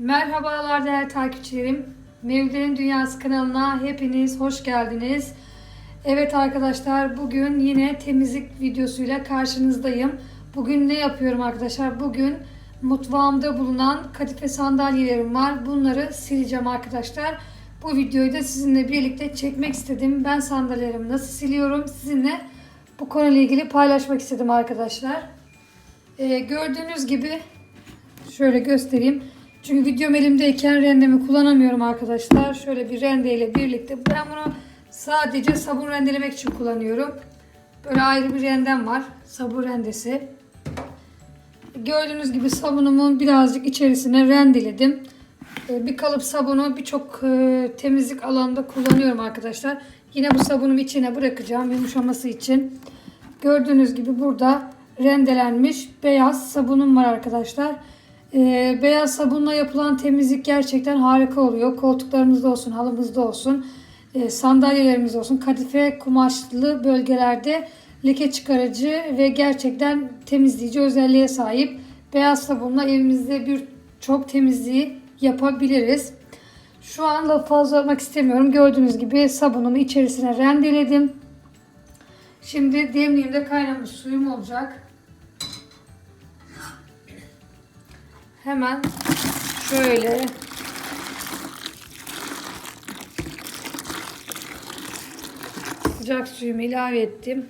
Merhabalar değerli takipçilerim. Mevlerin Dünyası kanalına hepiniz hoş geldiniz. Evet arkadaşlar bugün yine temizlik videosuyla karşınızdayım. Bugün ne yapıyorum arkadaşlar? Bugün mutfağımda bulunan kadife sandalyelerim var. Bunları sileceğim arkadaşlar. Bu videoyu da sizinle birlikte çekmek istedim. Ben sandalyelerimi nasıl siliyorum sizinle bu konuyla ilgili paylaşmak istedim arkadaşlar. Ee, gördüğünüz gibi şöyle göstereyim. Çünkü videom elimdeyken rendemi kullanamıyorum arkadaşlar. Şöyle bir rende ile birlikte ben bunu sadece sabun rendelemek için kullanıyorum. Böyle ayrı bir rendem var. Sabun rendesi. Gördüğünüz gibi sabunumun birazcık içerisine rendeledim. Ee, Bir kalıp sabunu birçok e, temizlik alanında kullanıyorum arkadaşlar. Yine bu sabunumu içine bırakacağım yumuşaması için. Gördüğünüz gibi burada rendelenmiş beyaz sabunum var arkadaşlar. Ee, beyaz sabunla yapılan temizlik gerçekten harika oluyor. Koltuklarımızda olsun, halımızda olsun, e, sandalyelerimizde olsun, kadife kumaşlı bölgelerde leke çıkarıcı ve gerçekten temizleyici özelliğe sahip. Beyaz sabunla evimizde birçok temizliği yapabiliriz. Şu an lafı fazla uzatmak istemiyorum. Gördüğünüz gibi sabunumu içerisine rendeledim. Şimdi demliğimde kaynamış suyum olacak. Hemen şöyle sıcak suyumu ilave ettim.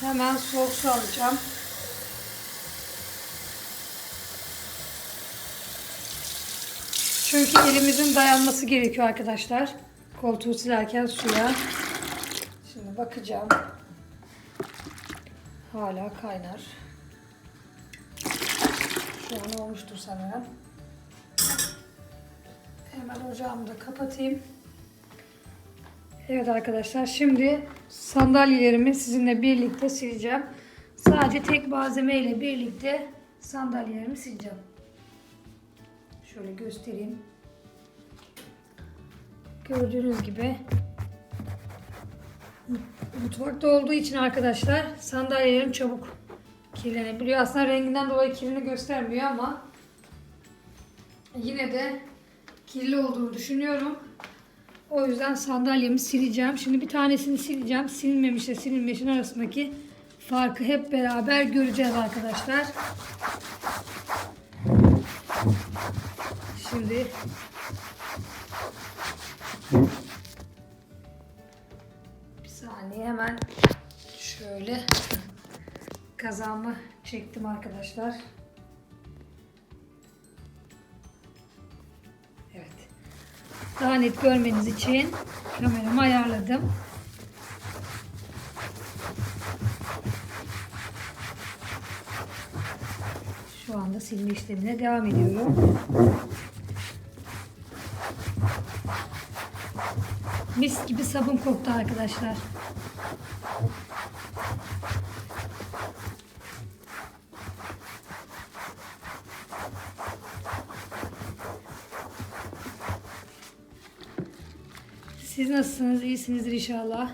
Hemen soğuk su alacağım. Çünkü elimizin dayanması gerekiyor arkadaşlar. Koltuğu silerken suya. Şimdi bakacağım. Hala kaynar. Şu an olmuştur sanırım. Hemen ocağımı da kapatayım. Evet arkadaşlar şimdi sandalyelerimi sizinle birlikte sileceğim. Sadece tek malzeme ile birlikte sandalyelerimi sileceğim. Şöyle göstereyim. Gördüğünüz gibi mutfakta olduğu için arkadaşlar sandalyelerim çabuk kirlenebiliyor. Aslında renginden dolayı kirini göstermiyor ama yine de kirli olduğunu düşünüyorum. O yüzden sandalyemi sileceğim. Şimdi bir tanesini sileceğim. Silinmemişle silinmemişin arasındaki farkı hep beraber göreceğiz arkadaşlar. Şimdi kazağımı çektim arkadaşlar. Evet. Daha net görmeniz için kameramı ayarladım. Şu anda silme işlemine devam ediyorum. Mis gibi sabun koktu arkadaşlar. Siz nasılsınız? İyisinizdir inşallah.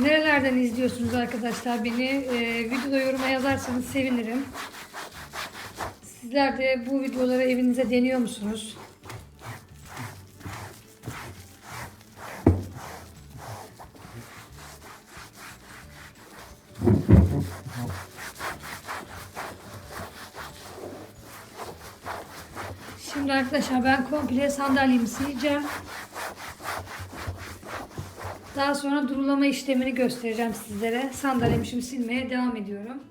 Nerelerden izliyorsunuz arkadaşlar beni? Ee, videoda yoruma yazarsanız sevinirim. Sizler de bu videoları evinize deniyor musunuz? Şimdi arkadaşlar ben komple sandalyemi sileceğim. Daha sonra durulama işlemini göstereceğim sizlere. Sandalyemi şimdi silmeye devam ediyorum.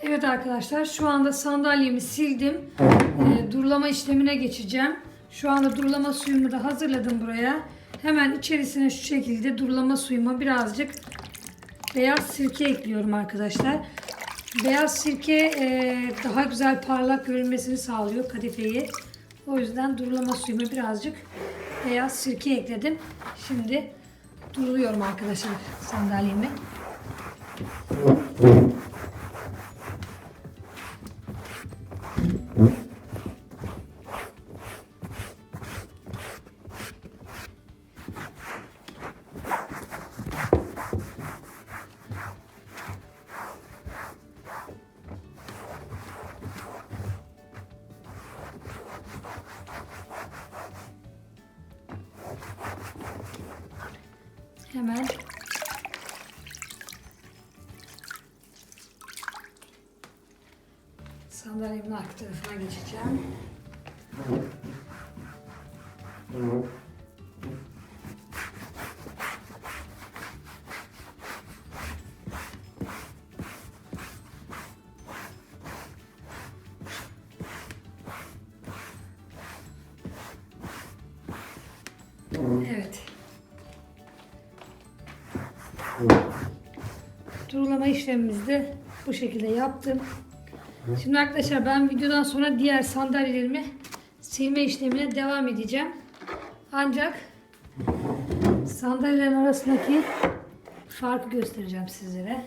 Evet arkadaşlar şu anda sandalyemi sildim. Ee, durulama işlemine geçeceğim. Şu anda durulama suyumu da hazırladım buraya. Hemen içerisine şu şekilde durulama suyuma birazcık beyaz sirke ekliyorum arkadaşlar. Beyaz sirke e, daha güzel parlak görünmesini sağlıyor kadifeyi. O yüzden durulama suyuma birazcık beyaz sirke ekledim. Şimdi duruluyorum arkadaşlar sandalyemi. Hemen sandalyemin arka tarafına geçeceğim. Evet. Durulama işlemimizi de bu şekilde yaptım. Şimdi arkadaşlar ben videodan sonra diğer sandalyelerimi silme işlemine devam edeceğim. Ancak sandalyelerin arasındaki farkı göstereceğim sizlere.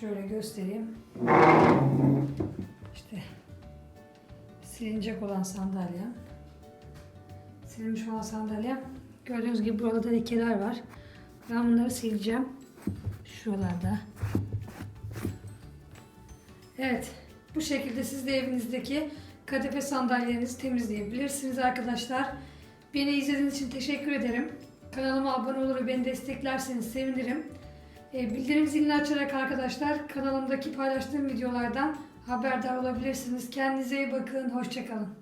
Şöyle göstereyim. İşte silinecek olan sandalyem. Silinmiş olan sandalyem. Gördüğünüz gibi burada da lekeler var. Ben bunları sileceğim. Şuralarda. Evet. Bu şekilde siz de evinizdeki kadife sandalyelerinizi temizleyebilirsiniz arkadaşlar. Beni izlediğiniz için teşekkür ederim. Kanalıma abone olur ve beni desteklerseniz sevinirim. E, bildirim zilini açarak arkadaşlar kanalımdaki paylaştığım videolardan haberdar olabilirsiniz. Kendinize iyi bakın. Hoşçakalın.